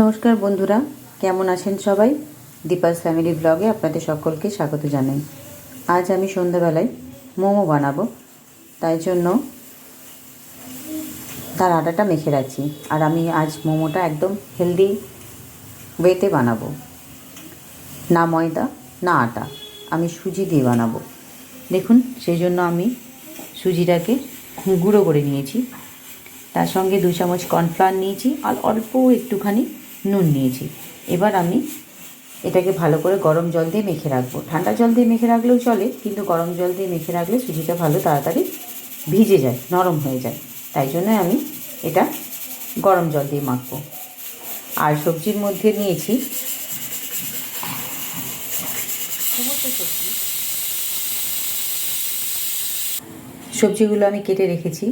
নমস্কার বন্ধুরা, কেমন আছেন সবাই? দীপাস ফ্যামিলি ব্লগে আপনাদের সকলকে স্বাগত জানাই। আজ আমি সন্ধ্যাবেলায় মোমো বানাবো, তাই জন্য তার আটাটা মেখে রাখছি। আর আমি আজ মোমোটা একদম হেলদি ওয়েতে বানাবো। না ময়দা, না আটা, আমি সুজি দিয়ে বানাবো। দেখুন, সেই জন্য আমি সুজিটাকে গুঁড়ো করে নিয়েছি। তার সঙ্গে দু চামচ কর্নফ্লাওয়ার নিয়েছি, আর অল্প একটুখানি নুন নিয়েছি। এবার আমি এটাকে ভালো করে গরম জল দিয়ে মেখে রাখব। ঠান্ডা জল দিয়ে মেখে রাখলেও চলে, কিন্তু গরম জল দিয়ে মেখে রাখলে সুজিটা ভালো তাড়াতাড়ি ভিজে যায়, নরম হয়ে যায়। তাই জন্য আমি এটা গরম জল দিয়ে মাখবো। আর সবজির মধ্যে নিয়েছি সবজিগুলো আমি কেটে রেখেছি।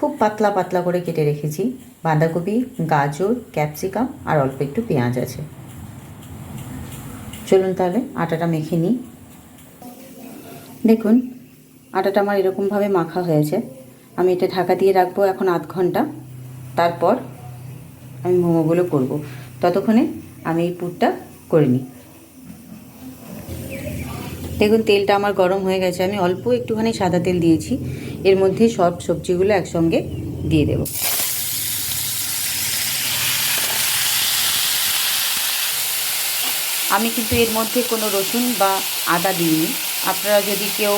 খুব পাতলা পাতলা করে কেটে রেখেছি। বাঁধাকপি, গাজর, ক্যাপসিকাম আর অল্প একটু পেঁয়াজ আছে। চলুন তাহলে আটাটা মেখে নিই। দেখুন, আটাটা আমার এরকমভাবে মাখা হয়েছে। আমি এটা ঢাকা দিয়ে রাখব এখন আধ ঘণ্টা। তারপর আমি মোমোগুলো করব। ততক্ষণে আমি এই পুরটা করে নিই। দেখুন, তেলটা আমার গরম হয়ে গেছে। আমি অল্প একটুখানি সাদা তেল দিয়েছি। এর মধ্যে সব সবজিগুলো একসঙ্গে দিয়ে দেব। আমি কিন্তু এর মধ্যে কোনো রসুন বা আদা দিইনি। আপনারা যদি কেউ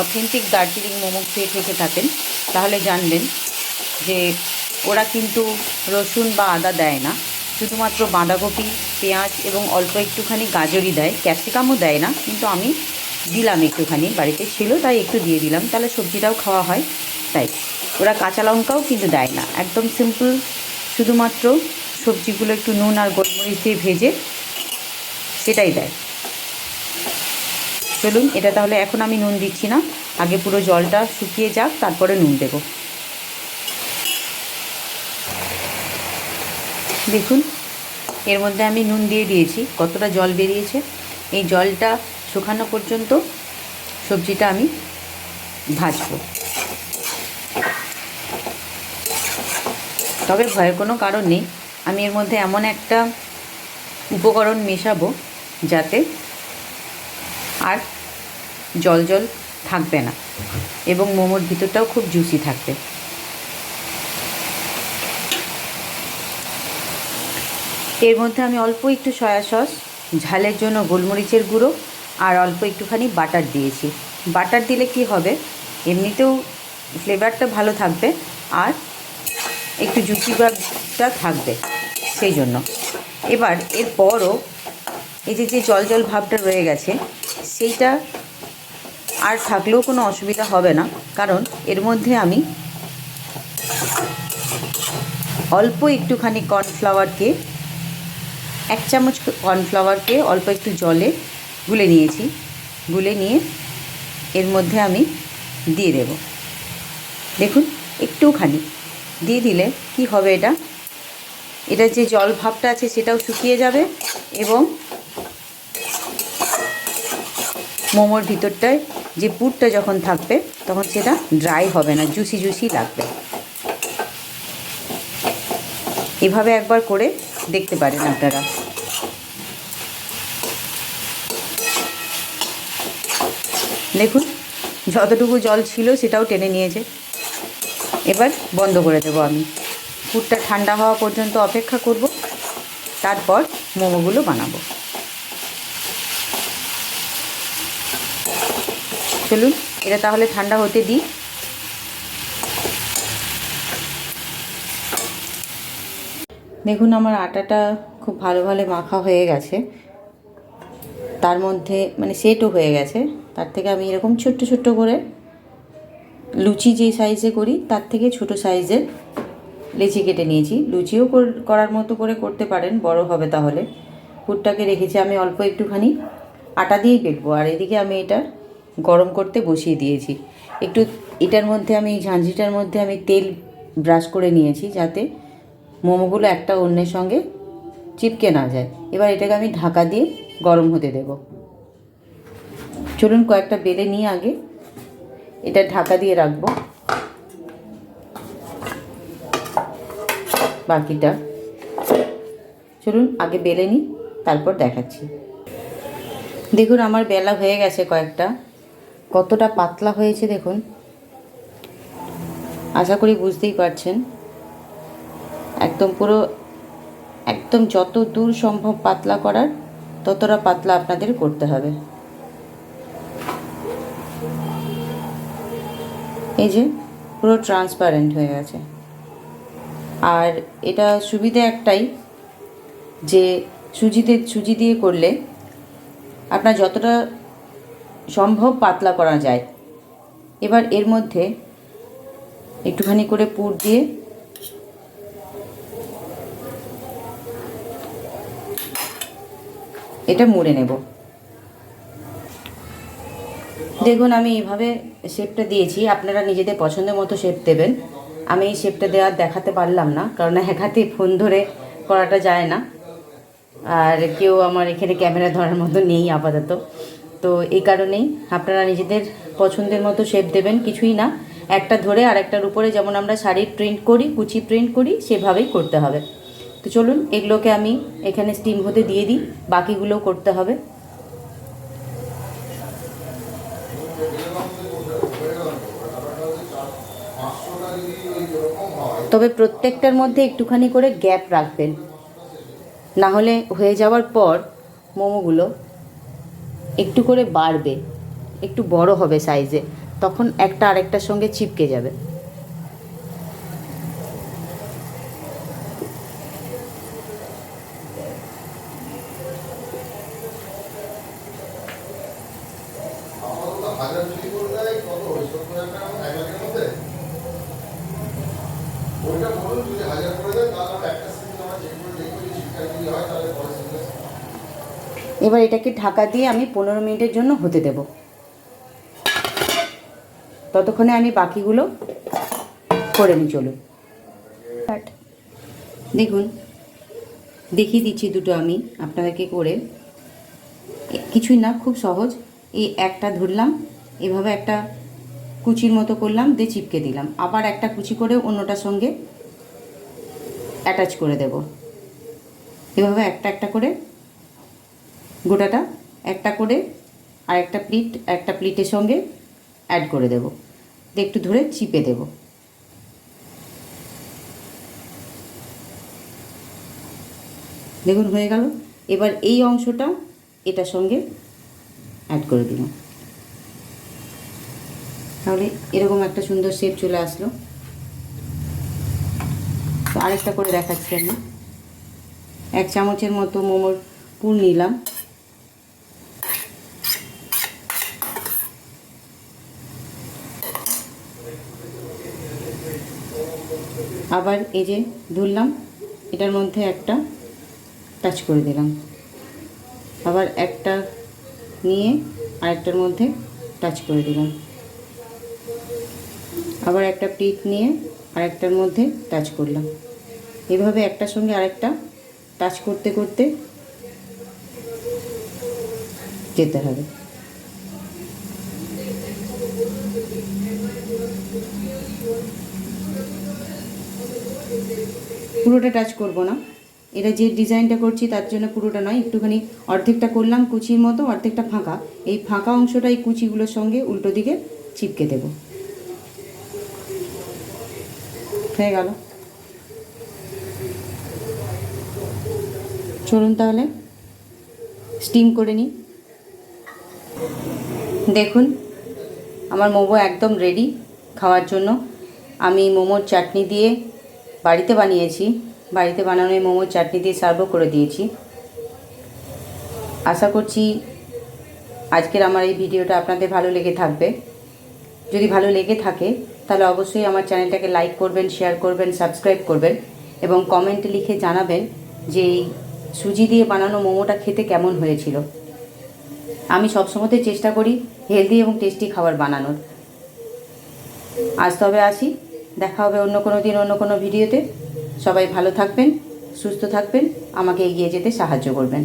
অথেন্টিক দার্জিলিং মোমো খেয়ে থেকে থাকেন, তাহলে জানবেন যে ওরা কিন্তু রসুন বা আদা দেয় না। শুধুমাত্র বাঁধাকপি, পেঁয়াজ এবং অল্প একটুখানি গাজরই দেয়। ক্যাপসিকামও দেয় না, কিন্তু আমি দিলাম একটুখানি, বাড়িতে ছিল তাই একটু দিয়ে দিলাম। তাহলে সবজিটাও খাওয়া হয়, তাই। ওরা কাঁচা লঙ্কাও কিন্তু দেয় না। একদম সিম্পল শুধুমাত্র সবজিগুলো একটু নুন আর গোলমরিচ দিয়ে ভেজে সেটাই দেয়। চলুন, এটা তাহলে এখন আমি নুন দিচ্ছি না। আগে পুরো জলটা শুকিয়ে যাক, তারপরে নুন দেব। দেখুন, এর মধ্যে আমি নুন দিয়ে দিয়েছি। কতটা জল বেরিয়েছে? এই জলটা শুকানো পর্যন্ত সবজিটা আমি ভাজবো। তবে ভয়ের কোনো কারণ নেই। আমি এর মধ্যে এমন একটা উপকরণ মেশাবো যাতে আর জল জল থাকবে না এবং মোমোর ভিতরটাও খুব জুসি থাকবে। এর মধ্যে আমি অল্প একটু সয়া সস, ঝালের জন্য গোলমরিচের গুঁড়ো আর অল্প একটুখানি বাটার দিয়েছি। বাটার দিলে কি হবে? এমনিতেও ফ্লেভারটা ভালো থাকবে আর একটু জুচি থাকবে সেই জন্য। এবার এরপরও এই যে যে জল জল ভাবটা রয়ে গেছে, সেইটা আর থাকলেও কোনো অসুবিধা হবে না। কারণ এর মধ্যে আমি অল্প একটুখানি কর্নফ্লাওয়ারকে এক চামচ কর্নফ্লাওয়ারকে অল্প একটু জলে গুলে নিয়েছি। গুলে নিয়ে এর মধ্যে আমি দিয়ে দেব। দেখুন, একটুখানি। দিয়ে দিলে কি হবে এটা? এটা যে জল ভাবটা আছে সেটাও শুকিয়ে যাবে এবং মোমোর ভিতরটায় যে পুরটা যখন থাকবে, তখন সেটা ড্রাই হবে না জুসি জুসি লাগবে। এভাবে একবার করে দেখতে পারেন আপনারা। দেখুন, যতটুকু জল ছিল সেটাও টেনে নিয়েছে। এবার বন্ধ করে দেবো আমি। পুরটা ঠান্ডা হওয়া পর্যন্ত অপেক্ষা করব। তারপর মোমোগুলো বানাবো। চলুন, এটা তাহলে ঠান্ডা হতে দিই। দেখুন, আমার আটাটা খুব ভালো ভালো মাখা হয়ে গেছে। তার মধ্যে মানে সেটও হয়ে গেছে। তার থেকে আমি এরকম ছোট্ট ছোট্ট করে লুচি যে সাইজে করি, তার থেকে ছোট সাইজের লেচি কেটে নিয়েছি। লুচিও করার মতো করে করতে পারেন, বড় হবে তাহলে। পুরটাকে রেখেছি আমি অল্প একটুখানি। আটা দিয়েই বেটবো আর এদিকে আমি এটা গরম করতে বসিয়ে দিয়েছি। একটু এটার মধ্যে আমি ঝাঁঝরিটার মধ্যে আমি তেল ব্রাশ করে নিয়েছি যাতে মোমোগুলো একটা অন্যের সঙ্গে চিপকে না যায়। এবার এটাকে আমি ঢাকা দিয়ে গরম হতে দেব। চলুন কয়েকটা বেলে নিয়ে আগে। এটা ঢাকা দিয়ে রাখব। বাকিটা। চলুন আগে বেলে নিই, তারপর দেখাচ্ছি। দেখুন, আমার বেলা হয়ে গেছে কয়েকটা। কতটা পাতলা হয়েছে দেখুন। আশা করি বুঝতেই পারছেন। একদম পুরো, একদম যত দূর সম্ভব পাতলা করার, ততটা পাতলা আপনাদের করতে হবে। এই যে, পুরো ট্রান্সপারেন্ট হয়ে গেছে। আর এটা সুবিধা একটাই যে, সুজিতে, সুজি দিয়ে করলে আপনার যতটা সম্ভব পাতলা করা যায়। এবার এর মধ্যে একটুখানি করে পুর দিয়ে এটা মুড়ে নেব। দেখুন, আমি এইভাবে শেপটা দিয়েছি। আপনারা নিজেদের পছন্দের মতো শেপ দেবেন। আমি এই শেপটা দেওয়ার দেখাতে পারলাম না, কারণ এক হাতে ফোন ধরে করাটা যায় না। আর কেউ আমার এখানে ক্যামেরা ধরার মতো নেই আপাতত। তো এই কারণেই আপনারা নিজেদের পছন্দের মতো শেপ দেবেন, কিছুই না। একটা ধরে আর একটার উপরে, যেমন আমরা শাড়ির প্রিন্ট করি কুচি প্রিন্ট করি, সেভাবেই করতে হবে। তো চলুন, এগুলোকে আমি এখানে স্টিম হতে দিয়ে দিই, বাকিগুলোও করতে হবে। তবে প্রত্যেকটার মধ্যে একটুখানি করে গ্যাপ রাখবেন। না হলে হয়ে যাওয়ার পর মোমোগুলো একটু করে বাড়বে, একটু বড় হবে সাইজে তখন একটা আরেকটার সঙ্গে চিপকে যাবে। এবার এটাকে ঢাকা দিয়ে আমি পনেরো মিনিটের জন্য হতে দেব। ততক্ষণে আমি বাকিগুলো করে নিই, চলুন। দেখুন, দেখিয়ে দিচ্ছি দুটো আমি আপনাদেরকে করে। কিছুই না, খুব সহজ। এই একটা ধরলাম, এভাবে একটা কুচির মতো করলাম, দিয়ে চিপকে দিলাম। আবার একটা কুচি করে অন্যটার সঙ্গে অ্যাটাচ করে দেব। এভাবে একটা একটা করে গোটাটা, একটা করে আর একটা প্লিট, একটা প্লিটের সঙ্গে অ্যাড করে দেব। দিয়ে একটু ধরে চিপে দেব। দেখুন, হয়ে গেল। এবার এই অংশটা এটার সঙ্গে অ্যাড করে দিলাম তাহলে এরকম একটা সুন্দর শেপ চলে আসলো। তো আরেকটা করে দেখাচ্ছি আমি। এক চামচের মতো মোমোর পুর নিলাম। আবার এই যে ধরলাম, এটার মধ্যে একটা টাচ করে দিলাম। আবার একটা নিয়ে আরেকটার মধ্যে টাচ করে দিলাম। আবার একটা পিট নিয়ে আরেকটার মধ্যে টাচ করলাম। এভাবে একটার সঙ্গে আরেকটা টাচ করতে করতে যেতে হবে। পুরোটা টাচ করব না। এটা যে ডিজাইনটা করছি তার জন্য পুরোটা নয়, একটুখানি অর্ধেকটা করলাম কুচির মতো, অর্ধেকটা ফাঁকা। এই ফাঁকা অংশটা এই কুচিগুলোর সঙ্গে উল্টো দিকে চিপকে দেব। হয়ে গেল। চলুন তাহলে স্টিম করে নিই। দেখুন, আমার মোমো একদম রেডি খাওয়ার জন্য। আমি মোমোর চাটনি দিয়ে বাড়িতে বানিয়েছি। বাড়িতে বানানো এই মোমোর চাটনি দিয়ে সার্ভও করে দিয়েছি। আশা করছি আজকের আমার এই ভিডিওটা আপনাদের ভালো লেগে থাকবে। যদি ভালো লেগে থাকে, তাহলে অবশ্যই আমার চ্যানেলটাকে লাইক করবেন শেয়ার করবেন সাবস্ক্রাইব করবেন এবং কমেন্টে লিখে জানাবেন যে এই সুজি দিয়ে বানানো মোমোটা খেতে কেমন হয়েছিল। আমি সবসময়তে চেষ্টা করি হেলদি এবং টেস্টি খাবার বানানোর। আজ তবে আসি, দেখা হবে অন্য কোনো দিন, অন্য কোনো ভিডিওতে সবাই ভালো থাকবেন সুস্থ থাকবেন আমাকে এগিয়ে যেতে সাহায্য করবেন।